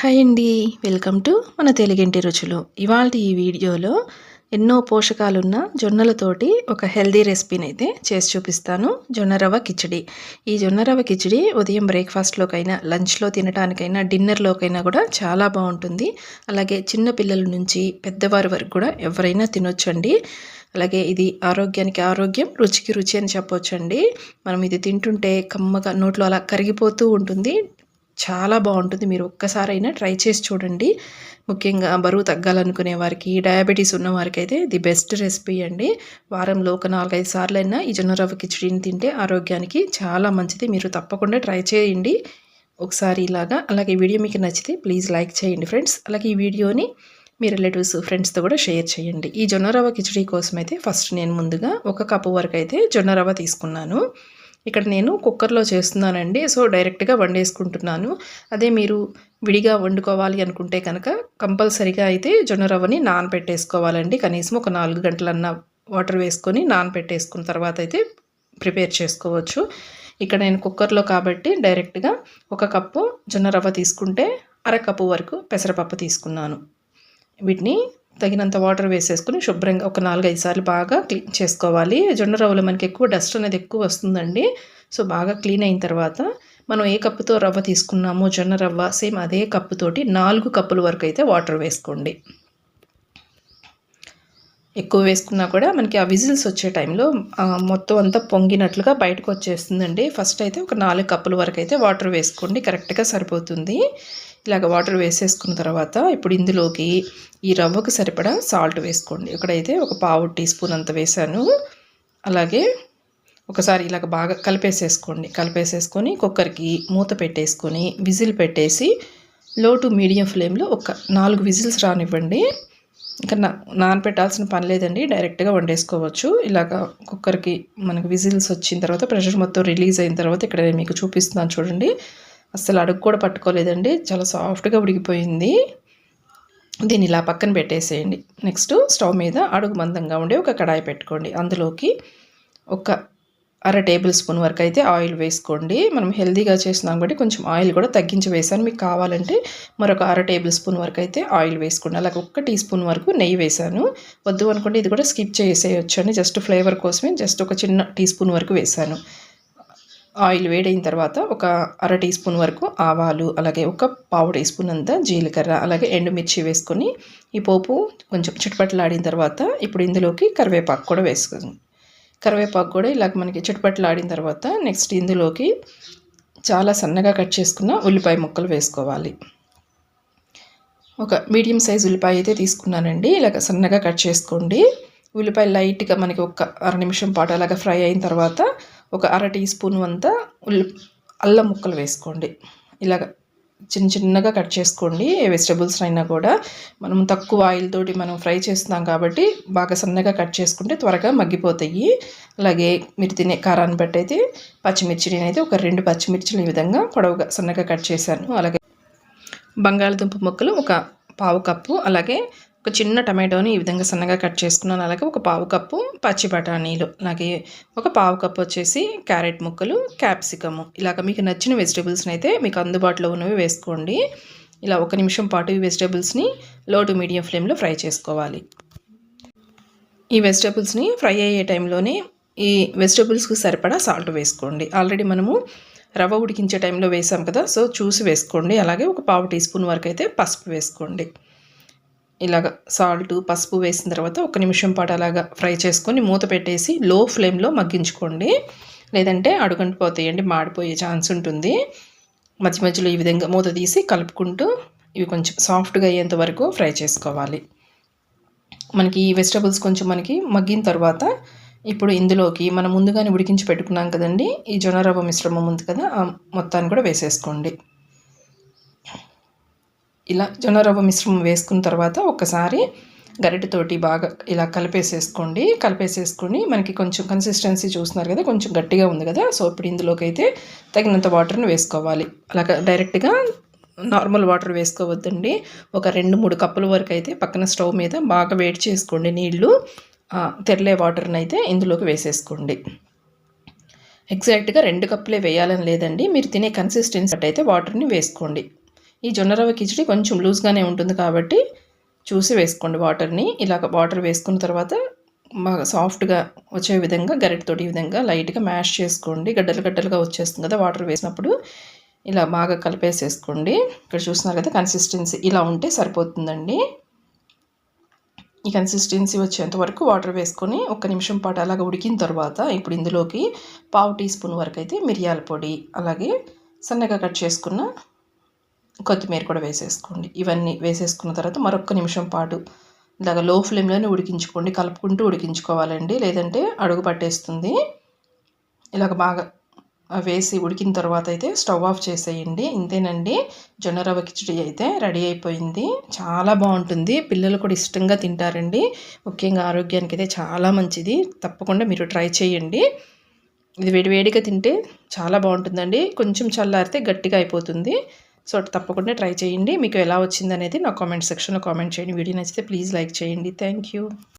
Hi అండి. Welcome to మన తెలుగింటి రుచులు. ఇవాళ ఈ వీడియోలో ఎన్నో పోషకాలున్న జొన్నలతోటి ఒక హెల్దీ రెసిపీని అయితే చేసి చూపిస్తాను. జొన్న రవ కిచడి. ఈ జొన్న రవ కిచడి ఉదయం బ్రేక్ఫాస్ట్లోకైనా లంచ్లో తినడానికైనా డిన్నర్లోకైనా కూడా చాలా బాగుంటుంది. అలాగే చిన్న పిల్లల నుంచి పెద్దవారి వరకు కూడా ఎవరైనా తినొచ్చండి. అలాగే ఇది ఆరోగ్యానికి ఆరోగ్యం రుచికి రుచి అని చెప్పొచ్చండి. మనం ఇది తింటుంటే కమ్మగా నోట్లో అలా కరిగిపోతూ ఉంటుంది. చాలా బాగుంటుంది. మీరు ఒక్కసారైనా ట్రై చేసి చూడండి. ముఖ్యంగా బరువు తగ్గాలనుకునే వారికి డయాబెటీస్ ఉన్న వారికి అయితే ది బెస్ట్ రెసిపీ అండి. వారంలో ఒక నాలుగైదు సార్లు అయినా ఈ జొన్న రవ్వ కిచడీని తింటే ఆరోగ్యానికి చాలా మంచిది. మీరు తప్పకుండా ట్రై చేయండి. ఒకసారి ఇలాగా. అలాగే ఈ వీడియో మీకు నచ్చితే ప్లీజ్ లైక్ చేయండి ఫ్రెండ్స్. అలాగే ఈ వీడియోని మీ రిలేటివ్స్ ఫ్రెండ్స్తో కూడా షేర్ చేయండి. ఈ జొన్న రవ్వ కిచడీ కోసం అయితే ఫస్ట్ నేను ముందుగా ఒక కప్పు వరకు అయితే జొన్న రవ్వ తీసుకున్నాను. ఇక్కడ నేను కుక్కర్లో చేస్తున్నానండి. సో డైరెక్ట్గా వండేసుకుంటున్నాను. అదే మీరు విడిగా వండుకోవాలి అనుకుంటే కనుక కంపల్సరీగా అయితే జొన్న రవ్వని నానబెట్టేసుకోవాలండి కనీసం ఒక నాలుగు గంటలన్న వాటర్ వేసుకొని నానబెట్టేసుకున్న తర్వాత అయితే ప్రిపేర్ చేసుకోవచ్చు. ఇక్కడ నేను కుక్కర్లో కాబట్టి డైరెక్ట్గా ఒక కప్పు జొన్న రవ్వ తీసుకుంటే అర కప్పు వరకు పెసరపప్పు తీసుకున్నాను. వీటిని తగినంత వాటర్ వేసేసుకుని శుభ్రంగా ఒక నాలుగైదు సార్లు బాగా క్లీన్ చేసుకోవాలి. జొన్న రవ్వలో మనకి ఎక్కువ డస్ట్ అనేది ఎక్కువ వస్తుందండి. సో బాగా క్లీన్ అయిన తర్వాత మనం ఏ కప్పుతో రవ్వ తీసుకున్నామో జొన్న రవ్వ సేమ్ అదే కప్పుతోటి నాలుగు కప్పుల వరకు అయితే వాటర్ వేసుకోండి. ఎక్కువ వేసుకున్నా కూడా మనకి ఆ విజిల్స్ వచ్చే టైంలో మొత్తం అంతా పొంగినట్లుగా బయటకు వచ్చేస్తుందండి. ఫస్ట్ అయితే ఒక నాలుగు కప్పుల వరకు అయితే వాటర్ వేసుకోండి కరెక్ట్గా సరిపోతుంది. ఇలాగ వాటర్ వేసేసుకున్న తర్వాత ఇప్పుడు ఇందులోకి ఈ రవ్వకు సరిపడా సాల్ట్ వేసుకోండి. ఇక్కడైతే ఒక పావు టీ స్పూన్ అంత వేసాను అలాగే ఒకసారి ఇలాగ బాగా కలిపేసేసుకోండి. కలిపేసేసుకొని కుక్కర్కి మూత పెట్టేసుకొని విజిల్ పెట్టేసి లో టు మీడియం ఫ్లేమ్లో ఒక నాలుగు విజిల్స్ రానివ్వండి. ఇంకా నా నానపెట్టాల్సిన పని లేదండి. డైరెక్ట్గా వండేసుకోవచ్చు. ఇలాగ కుక్కర్కి మనకి విజిల్స్ వచ్చిన తర్వాత ప్రెషర్ మొత్తం రిలీజ్ అయిన తర్వాత ఇక్కడ నేను మీకు చూపిస్తున్నాను చూడండి. అస్సలు అడుగు కూడా పట్టుకోలేదండి. చాలా సాఫ్ట్గా ఉడికిపోయింది. దీన్ని ఇలా పక్కన పెట్టేసేయండి. నెక్స్ట్ స్టవ్ మీద అడుగు మందంగా ఉండే ఒక కడాయి పెట్టుకోండి. అందులోకి ఒక అర టేబుల్ స్పూన్ వరకు అయితే ఆయిల్ వేసుకోండి. మనం హెల్దీగా చేసినాం కాబట్టి కొంచెం ఆయిల్ కూడా తగ్గించి వేసాను. మీకు కావాలంటే మరొక అర టేబుల్ స్పూన్ వరకు అయితే ఆయిల్ వేసుకోండి. అలాగే ఒక్క టీ స్పూన్ వరకు నెయ్యి వేసాను. వద్దు అనుకోండి ఇది కూడా స్కిప్ చేసేయచ్చు అండి జస్ట్ ఫ్లేవర్ కోసమే జస్ట్ ఒక చిన్న టీ స్పూన్ వరకు వేసాను. ఆయిల్ వేడైన తర్వాత ఒక అర టీ స్పూన్ వరకు ఆవాలు అలాగే ఒక పావు టీ స్పూన్ అంతా జీలకర్ర అలాగే ఎండుమిర్చి వేసుకొని ఈ పోపు కొంచెం చుట్టుపట్లాడిన తర్వాత ఇప్పుడు ఇందులోకి కరివేపాకు కూడా వేసుకుంది కరివేపాకు కూడా ఇలాగ మనకి చుట్టుపట్లాడిన తర్వాత నెక్స్ట్ ఇందులోకి చాలా సన్నగా కట్ చేసుకున్న ఉల్లిపాయ ముక్కలు వేసుకోవాలి. ఒక మీడియం సైజ్ ఉల్లిపాయ అయితే తీసుకున్నానండి. ఇలాగ సన్నగా కట్ చేసుకోండి. ఉల్లిపాయ లైట్గా మనకి ఒక అర నిమిషం పాటు అలాగా ఫ్రై అయిన తర్వాత ఒక అర టీ స్పూన్ అంతా ఉల్లి అల్లం ముక్కలు వేసుకోండి. ఇలాగ చిన్న చిన్నగా కట్ చేసుకోండి ఏ వెజిటబుల్స్ అయినా కూడా. మనం తక్కువ ఆయిల్ తోటి మనం ఫ్రై చేస్తున్నాం కాబట్టి బాగా సన్నగా కట్ చేసుకుంటే త్వరగా మగ్గిపోతాయి. అలాగే మీరు తినే కారాన్ని బట్టి అయితే పచ్చిమిర్చి నేనైతే ఒక రెండు పచ్చిమిర్చిలు ఈ విధంగా పొడవుగా సన్నగా కట్ చేశాను. అలాగే బంగాళదుంప ముక్కలు ఒక పావు కప్పు అలాగే ఒక చిన్న టమాటోని ఈ విధంగా సన్నగా కట్ చేసుకున్నాను. అలాగే ఒక పావు కప్పు పచ్చి బఠానీలు అలాగే ఒక పావు కప్పు వచ్చేసి క్యారెట్ ముక్కలు క్యాప్సికము. ఇలాగ మీకు నచ్చిన వెజిటేబుల్స్ని అయితే మీకు అందుబాటులో ఉన్నవి వేసుకోండి. ఇలా ఒక నిమిషం పాటు ఈ వెజిటేబుల్స్ని లో టు మీడియం ఫ్లేమ్లో ఫ్రై చేసుకోవాలి. ఈ వెజిటేబుల్స్ని ఫ్రై అయ్యే టైంలోనే ఈ వెజిటేబుల్స్కి సరిపడా సాల్ట్ వేసుకోండి. ఆల్రెడీ మనము రవ్వ ఉడికించే టైంలో వేసాం కదా సో చూసి వేసుకోండి. అలాగే ఒక పావు టీ స్పూన్ వరకు అయితే పసుపు వేసుకోండి. ఇలాగ సాల్ట్ పసుపు వేసిన తర్వాత ఒక నిమిషం పాటు అలాగా ఫ్రై చేసుకొని మూత పెట్టేసి లో ఫ్లేమ్లో మగ్గించుకోండి. లేదంటే అడుగంటిపోతాయండి మాడిపోయే ఛాన్స్ ఉంటుంది. మధ్య మధ్యలో ఈ విధంగా మూత తీసి కలుపుకుంటూ ఇవి కొంచెం సాఫ్ట్గా అయ్యేంత వరకు ఫ్రై చేసుకోవాలి. మనకి ఈ వెజిటబుల్స్ కొంచెం మనకి మగ్గిన తర్వాత ఇప్పుడు ఇందులోకి మనం ముందుగానే ఉడికించి పెట్టుకున్నాం కదండి ఈ జొన్న రవ్వ మిశ్రమం ఉంది కదా మొత్తాన్ని కూడా వేసేసుకోండి. ఇలా జొన్న రవ్వ మిశ్రమం వేసుకున్న తర్వాత ఒకసారి గరిటెతోటి బాగా ఇలా కలిపేసేసుకోండి. కలిపేసేసుకొని మనకి కొంచెం కన్సిస్టెన్సీ చూస్తున్నారు కదా కొంచెం గట్టిగా ఉంది కదా సో ఇప్పుడు ఇందులోకి అయితే తగినంత వాటర్ని వేసుకోవాలి. అలాగ డైరెక్ట్గా నార్మల్ వాటర్ వేసుకోవద్దండి. ఒక రెండు మూడు కప్పుల వరకు అయితే పక్కన స్టవ్ మీద బాగా వేడి చేసుకోండి నీళ్ళు తెరలే వాటర్ని అయితే ఇందులోకి వేసేసుకోండి. ఎగ్జాక్ట్గా రెండు కప్పులే వేయాలని లేదండి. మీరు తినే కన్సిస్టెన్సీ అయితే వాటర్ని వేసుకోండి. ఈ జొన్న రవ్వ కిచడి కొంచెం లూజ్గానే ఉంటుంది కాబట్టి చూసి వేసుకోండి వాటర్ని. ఇలాగ వాటర్ వేసుకున్న తర్వాత బాగా సాఫ్ట్గా వచ్చే విధంగా గరిటతోటి ఈ విధంగా లైట్గా మ్యాష్ చేసుకోండి. గడ్డలు గడ్డలుగా వచ్చేస్తుంది కదా వాటర్ వేసినప్పుడు. ఇలా బాగా కలిపేసేసుకోండి. ఇక్కడ చూస్తున్నారు కదా కన్సిస్టెన్సీ. ఇలా ఉంటే సరిపోతుందండి. ఈ కన్సిస్టెన్సీ వచ్చేంత వరకు వాటర్ వేసుకొని ఒక్క నిమిషం పాటు అలాగ ఉడికిన తర్వాత ఇప్పుడు ఇందులోకి పావు టీ స్పూన్ వరకు అయితే మిరియాల పొడి అలాగే సన్నగా కట్ చేసుకున్న కొత్తిమీర కూడా వేసేసుకోండి. ఇవన్నీ వేసేసుకున్న తర్వాత మరొక నిమిషం పాటు ఇలాగ లో ఫ్లేమ్లోనే ఉడికించుకోండి. కలుపుకుంటూ ఉడికించుకోవాలండి. లేదంటే అడుగు పట్టేస్తుంది. ఇలాగ బాగా వేసి ఉడికిన తర్వాత అయితే స్టవ్ ఆఫ్ చేసేయండి. ఇంతేనండి. జొన్న రవ్వ కిచడి అయితే రెడీ అయిపోయింది. చాలా బాగుంటుంది. పిల్లలు కూడా ఇష్టంగా తింటారండి. ముఖ్యంగా ఆరోగ్యానికి అయితే చాలా మంచిది. తప్పకుండా మీరు ట్రై చేయండి. ఇది వేడివేడిగా తింటే చాలా బాగుంటుందండి. కొంచెం చల్లారితే గట్టిగా అయిపోతుంది. సో తప్పకుండా ట్రై చేయండి. మీకు ఎలా వచ్చింది అనేది నా కామెంట్ సెక్షన్లో కామెంట్ చేయండి. వీడియో నచ్చితే ప్లీజ్ లైక్ చేయండి. Thank you.